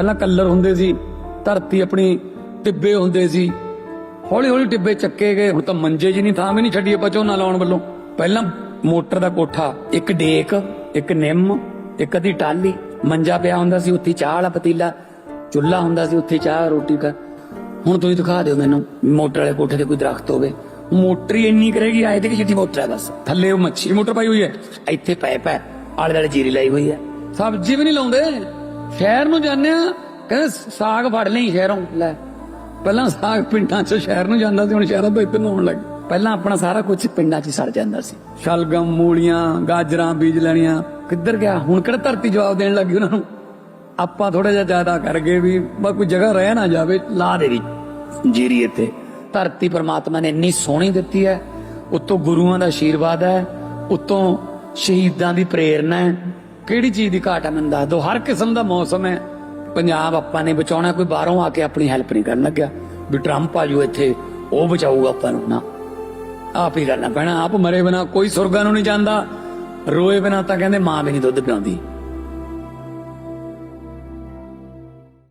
ਪਹਿਲਾਂ ਕੱਲਰ ਹੁੰਦੇ ਸੀ, ਧਰਤੀ ਆਪਣੀ ਟਿੱਬੇ ਹੁੰਦੇ ਸੀ। ਹੌਲੀ ਹੌਲੀ ਟਿੱਬੇ ਚੱਕੇ ਗਏ, ਹੁਣ ਤਾਂ ਮੰਜੇ ਜੀ ਨਹੀਂ, ਥਾਂ ਵੀ ਨਹੀਂ ਛੱਡੀ ਆਪਾਂ ਝੋਨਾ ਲਾਉਣ ਵੱਲੋਂ। ਪਹਿਲਾਂ ਮੋਟਰ ਦਾ ਕੋਠਾ, ਇੱਕ ਡੇਕ, ਇੱਕ ਨਿੰਮ, ਇੱਕ ਅੱਧੀ ਟਾਲੀ ਮੰਜਾ ਪਿਆ ਹੁੰਦਾ ਸੀ, ਉੱਥੇ ਚਾਹ ਵਾਲਾ ਪਤੀਲਾ, ਚੁੱਲ੍ਹਾ ਹੁੰਦਾ ਸੀ, ਉੱਥੇ ਚਾਹ, ਰੋਟੀ ਦਾ ਹੁਣ ਤੁਸੀਂ ਦਿਖਾ ਦਿਓ ਮੈਨੂੰ, ਮੋਟਰ ਵਾਲੇ ਕੋਠੇ ਤੇ ਕੋਈ ਦਰਖਤ ਹੋਵੇ। ਮੋਟਰ ਹੀ ਇੰਨੀ ਕਰੇਗੀ, ਆਏ ਤੇ ਕਿ ਜਿੱਡੀ ਮੋਟਰ ਹੈ ਬਸ। ਥੱਲੇ ਉਹ ਮੱਛੀ ਮੋਟਰ ਪਾਈ ਹੋਈ ਹੈ, ਇੱਥੇ ਪੈਪ ਹੈ ਆਲੇ ਦੁਆਲੇ ਜੀਰੀ ਲਾਈ ਹੋਈ ਹੈ। ਸਬਜ਼ੀ ਵੀ ਨਹੀਂ ਲਾਉਂਦੇ। ਸ਼ਹਿਰ ਨੂੰ ਜਾਂਦੇ ਆ ਕਹਿੰਦੇ ਸਾਗ ਫੜ ਲਈ ਸ਼ਹਿਰੋਂ, ਲੈ। ਪਹਿਲਾਂ ਸਾਗ ਪਿੰਡਾਂ 'ਚ ਸ਼ਹਿਰ ਨੂੰ ਜਾਂਦਾ ਸੀ, ਹੁਣ ਸ਼ਹਿਰਾਂ ਤੋਂ ਇੱਧਰ ਨੂੰ ਆਉਣ ਲੱਗ ਪਹਿਲਾਂ ਆਪਣਾ ਸਾਰਾ ਕੁਝ ਪਿੰਡਾਂ 'ਚ ਹੀ ਸੜ ਜਾਂਦਾ ਸੀ। ਸ਼ਲਗਮ, ਮੂਲੀਆਂ, ਗਾਜਰਾਂ, ਬੀਜ ਲੈਣੀਆਂ। ਕਿੱਧਰ ਗਿਆ? ਹੁਣ ਕਿਹੜਾ ਧਰਤੀ ਜਵਾਬ ਦੇਣ ਲੱਗੀ ਉਹਨਾਂ ਨੂੰ? ਆਪਾਂ ਥੋੜਾ ਜਿਹਾ ਜ਼ਿਆਦਾ ਕਰ ਗਏ ਵੀ ਬਸ ਕੋਈ ਜਗ੍ਹਾ ਰਹਿ ਨਾ ਜਾਵੇ, ਲਾ ਦੇ ਵੀ। ਜੀਰੀ ਇੱਥੇ। ਧਰਤੀ ਪਰਮਾਤਮਾ ਨੇ ਇੰਨੀ ਸੋਹਣੀ ਦਿੱਤੀ ਹੈ। ਉਤੋਂ ਗੁਰੂਆਂ ਦਾ ਆਸ਼ੀਰਵਾਦ ਹੈ। ਉਤੋਂ ਸ਼ਹੀਦਾਂ ਦੀ ਪ੍ਰੇਰਣਾ ਹੈ। ਕਿਹੜੀ ਚੀਜ਼ ਦੀ ਘਾਟ ਹੈ ਮੈਨੂੰ ਦੱਸ ਦਿਓ? ਹਰ ਕਿਸਮ ਦਾ ਮੌਸਮ ਹੈ। ਪੰਜਾਬ ਆਪਾਂ ਨੇ ਬਚਾਉਣਾ, ਕੋਈ ਬਾਹਰੋਂ ਆ ਕੇ ਆਪਣੀ ਹੈਲਪ ਨਹੀਂ ਕਰਨ ਲੱਗਿਆ। ਵੀ ਟਰੰਪ ਆ ਜੂ ਇੱਥੇ, ਉਹ ਬਚਾਊਗਾ ਆਪਾਂ ਨੂੰ। ਨਾ, ਆਪ ਹੀ ਕਰਨਾ ਪੈਣਾ ਆਪ ਮਰੇ ਬਿਨਾ ਕੋਈ ਸੁਰਗਾਂ ਨੂੰ ਨਹੀਂ ਜਾਂਦਾ। ਰੋਏ ਬਿਨਾ ਤਾਂ ਕਹਿੰਦੇ ਮਾਂ ਵੀ ਨਹੀਂ ਦੁੱਧ ਪਿਆਉਂਦੀ।